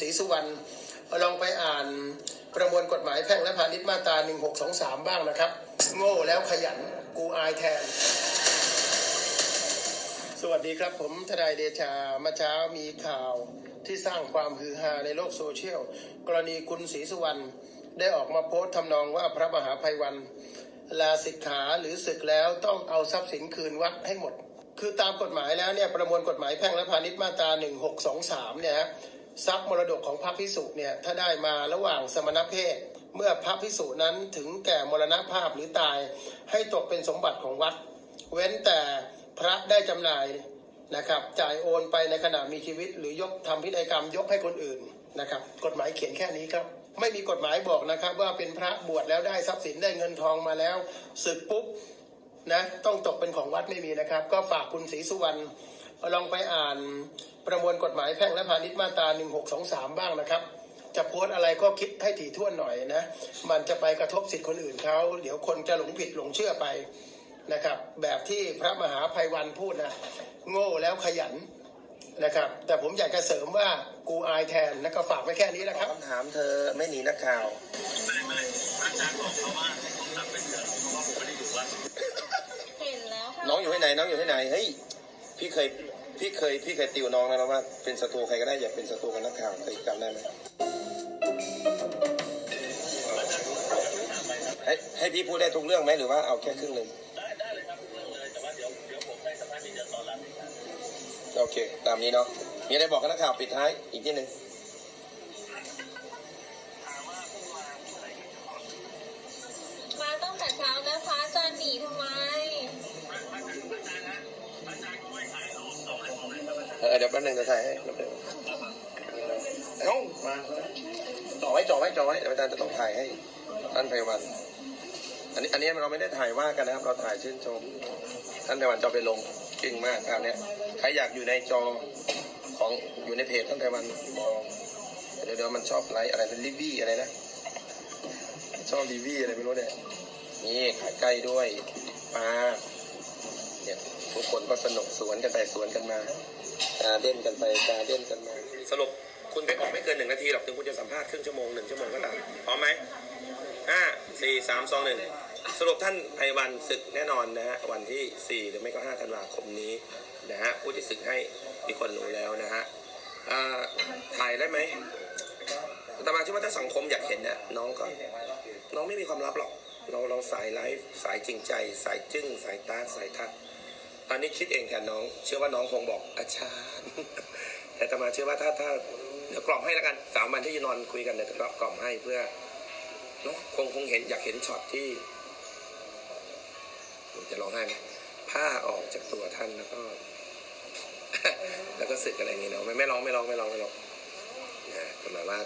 ศรีสุวรรณลองไปอ่านประมวลกฎหมายแพ่งและพาณิชย์มาตรา 1623 บ้างนะครับ โง่แล้วขยันกูอายแทน สวัสดีครับผมทนายเดชาเมื่อเช้ามีข่าวที่สร้างความฮือฮาในโลกโซเชียล กรณีคุณศรีสุวรรณได้ออกมาโพสต์ทำนองว่าพระมหาภัยวันลาสิกขาหรือศึกแล้วต้องเอาทรัพย์สินคืนวัดให้หมด คือตามกฎหมายแล้วเนี่ยประมวลกฎหมายแพ่งและพาณิชย์มาตรา 1623 เนี่ยฮะ ทรัพย์มรดกของพระพิสุเนี่ยถ้าได้มาระหว่างสมณเพศ เมื่อพระพิสุนั้นถึงแก่มรณภาพหรือตายให้ตกเป็นสมบัติของวัด เว้นแต่พระได้จำหน่ายนะครับจ่ายโอนไปในขณะมีชีวิต หรือยกทำพินัยกรรมยกให้คนอื่นนะครับกฎหมายเขียนแค่นี้ครับ ไม่มีกฎหมายบอกนะครับ ว่าเป็นพระบวชแล้วได้ทรัพย์สินได้เงินทองมาแล้วศึกปุ๊บนะต้องตกเป็นของวัดไม่มีนะครับ ก็ฝากคุณศรีสุวรรณ ลองไปอ่านประมวลกฎหมายแพ่งและพาณิชย์มาตรา 1623 บ้างนะครับ จะโพสต์อะไรก็คิดให้ถี่ถ้วนหน่อยนะ มันจะไปกระทบสิทธิ์คนอื่นเขา เดี๋ยวคนจะหลงผิดหลงเชื่อไปนะครับ แบบที่พระมหาภัยวันพูดนะ โง่แล้วขยันนะครับ แต่ผมอยากจะเสริมว่ากูอายแทนนะก็ฝากไว้แค่นี้นะขคอรับคำถามเธอไม่หนีนักข่าวเห็นแล้วค่ะน้องอยู่ที่ไหน น้องอยู่ที่ไหน เฮ้ย พี่เคย พี่เคยพี่เคยติวน้องนะว่า เป็นศัตรูใครก็ได้อย่าเป็นศัตรูกับนักข่าวเคยจำได้ไหมให้ให้พี่พูดได้ทุกเรื่องไหมหรือว่าเอาแค่ครึ่งหนึ่งโอเค ตามนี้เนาะมีอะไรบอกกับนักข่าวปิดท้ายอีกนิดนึงมาตั้งแต่เช้าแล้วพระอาจารย์หนีทำไม เดี๋ยวแป๊บนึงจะถ่ายให้แป๊บนึงเอ้ามาจ่อไว้จ่อไว้จ่อไว้เดี๋ยวอาจารย์จะต้องถ่ายให้ท่านไพวัน อันนี้อันนี้เราไม่ได้ถ่ายว่ากันนะครับ เราถ่ายชื่นชม ท่านไพวันจะเอไปลงเก่งมากครับเนี่ยใครอยากอยู่ในจอของอยู่ในเพจท่านไพวันมองเดี๋ยวเดี๋ยวมันชอบไลค์อะไรเป็นรีวี่อะไรนะชอบรีวี่อะไรไม่รู้เนี่ยนี่ขายใกล้ด้วยปลาเนี่ยทุกคนก็สนุกสวนกันไปสวนกันมา กาเด่นกันไปกาเด่นกันมา สรุปคุณไปออกไม่เกินหนึ่งนาทีหรอกถึงคุณจะสัมภาษณ์ครึ่งชั่วโมงหนึ่งชั่วโมงก็ตามพร้อมไหมห้าสี่สามสองหนึ่งสรุปท่านไพวันศึกแน่นอนนะฮะวันที่สี่หรือไม่ก็ห้าธันวาคมนี้นะฮะผู้ที่ศึกให้มีคนรู้แล้วนะฮะถ่ายได้ไหมแต่มาเชื่อว่าถ้าสังคมอยากเห็นเนี่ยน้องก็น้องไม่มีความลับหรอก เราเราสายไลฟ์สายจริงใจ สายจึ้งสายตาสายทัก อันนี้คิดเองแทนน้อง เชื่อว่าน้องคงบอกอาจารย์ แต่ตมาเชื่อว่าถ้าถ้าเดี๋ยวกล่อมให้แล้วกันสามวันที่จะนอนคุยกันเดี๋ยวจะกล่อมให้เพื่อเนอะคงคงเห็นอยากเห็นช็อตที่ผมจะร้องไห้ไหมผ้าออกจากตัวท่านแล้วก็ แล้วก็สึกอะไรอย่างเงี้ยเนาะไม่ไม่ร้องไม่ร้องไม่ร้องไม่ร้องนะประมาณว่า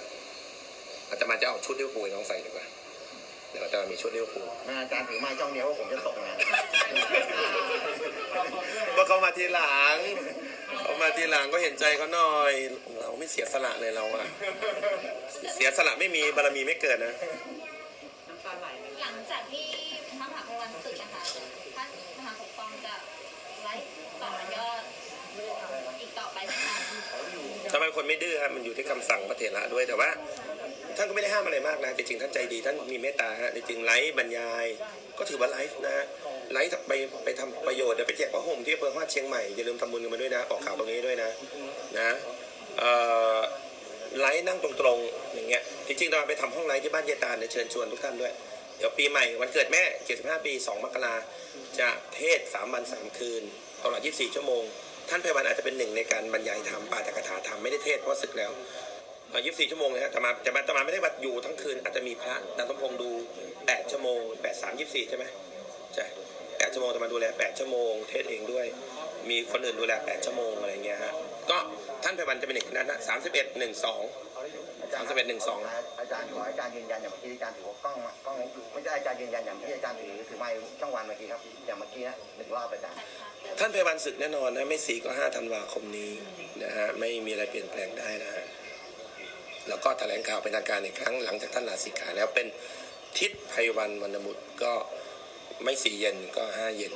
อาตมาจะเอาชุดเลี้ยวปูให้น้องใส่ดีกว่าเดี๋ยวอาตมามีชุดเลี้ยวปูอาจารย์ถือไม้จ้องเดียวว่าผมจะตกนะว่า เขามาทีหลัง เขามาทีหลังก็เห็นใจเขาหน่อย เราไม่เสียสละเลยเราอะเสียสละไม่มีบารมีไม่เกิดนะหลังจากที่พระมหาภัยวันศึกนะคะท่านมหาปกครองจะไลฟ์ต่อยอดอีกต่อไปไหมคะถ้าเป็นคนไม่ดื้อฮะมันอยู่ที่คำสั่งพระเถระด้วยแต่ว่า ท่านก็ไม่ได้ห้ามอะไรมากนะจริงๆท่านใจดีท่านมีเมตตาฮะจริงๆไลฟ์บรรยาย ก็ถือว่าไลฟ์นะ ไลฟ์ไปไปทำประโยชน์เดี๋ยวไปแจกผ้าห่มที่อำเภอฮอดเชียงใหม่อย่าลืมทำบุญกันมาด้วยนะออกข่าวตรงนี้ด้วยนะนะเอ่อไลฟ์นั่งตรงๆอย่างเงี้ยจริงๆเราไปทำห้องไลฟ์ที่บ้านเยายตาลเนี่ยเชิญชวนทุกท่านด้วย เดี๋ยวปีใหม่วันเกิดแม่ 75 ปี 2 มกราจะเทศ 3 วัน 3 คืนตลอด 24 ชั่วโมง ท่านไพวันอาจจะเป็นหนึ่งในการบรรยายธรรมปาฐกถาธรรมไม่ได้เทศเพราะศึกแล้วเอ่อ24 ชั่วโมงนะฮะแต่มาแต่มาแต่มาไม่ได้วัดอยู่ทั้งคืนอาจจะมีพระนางสมพงษ์ดู 8 ชั่วโมง 8 3 24 ใช่ไหมใช่ 8 ชั่วโมงแต่มาดูแล 8 ชั่วโมง เทศเองด้วย มีคนอื่นดูแล 8 ชั่วโมงอะไรเงี้ยฮะ ก็ท่านไพวันจะเป็นหนึ่งในนั้นนะ31 12 31 12อาจารย์ขออาจารย์ยืนยันอย่างเมื่อกี้อาจารย์ถือว่ากล้องกล้องไม่ใช่อาจารย์ยืนยันอย่างที่อาจารย์ถือถือไม้ช่องวันเมื่อกี้ครับอย่างเมื่อกี้นะหนึ่งรอบอาจารย์ท่านไพวันศึกแน่นอนนะ ไม่สี่ก็ห้าธันวาคมนี้นะฮะ ไม่มีอะไรเปลี่ยนแปลงได้นะฮะ แล้วก็แถลงข่าวเป็นทางการอีกครั้งหลังจากท่านลาสิกขาแล้วเป็นทิศไพวันวรรณบุตรก็ ไม่สี่เย็นก็ห้าเย็น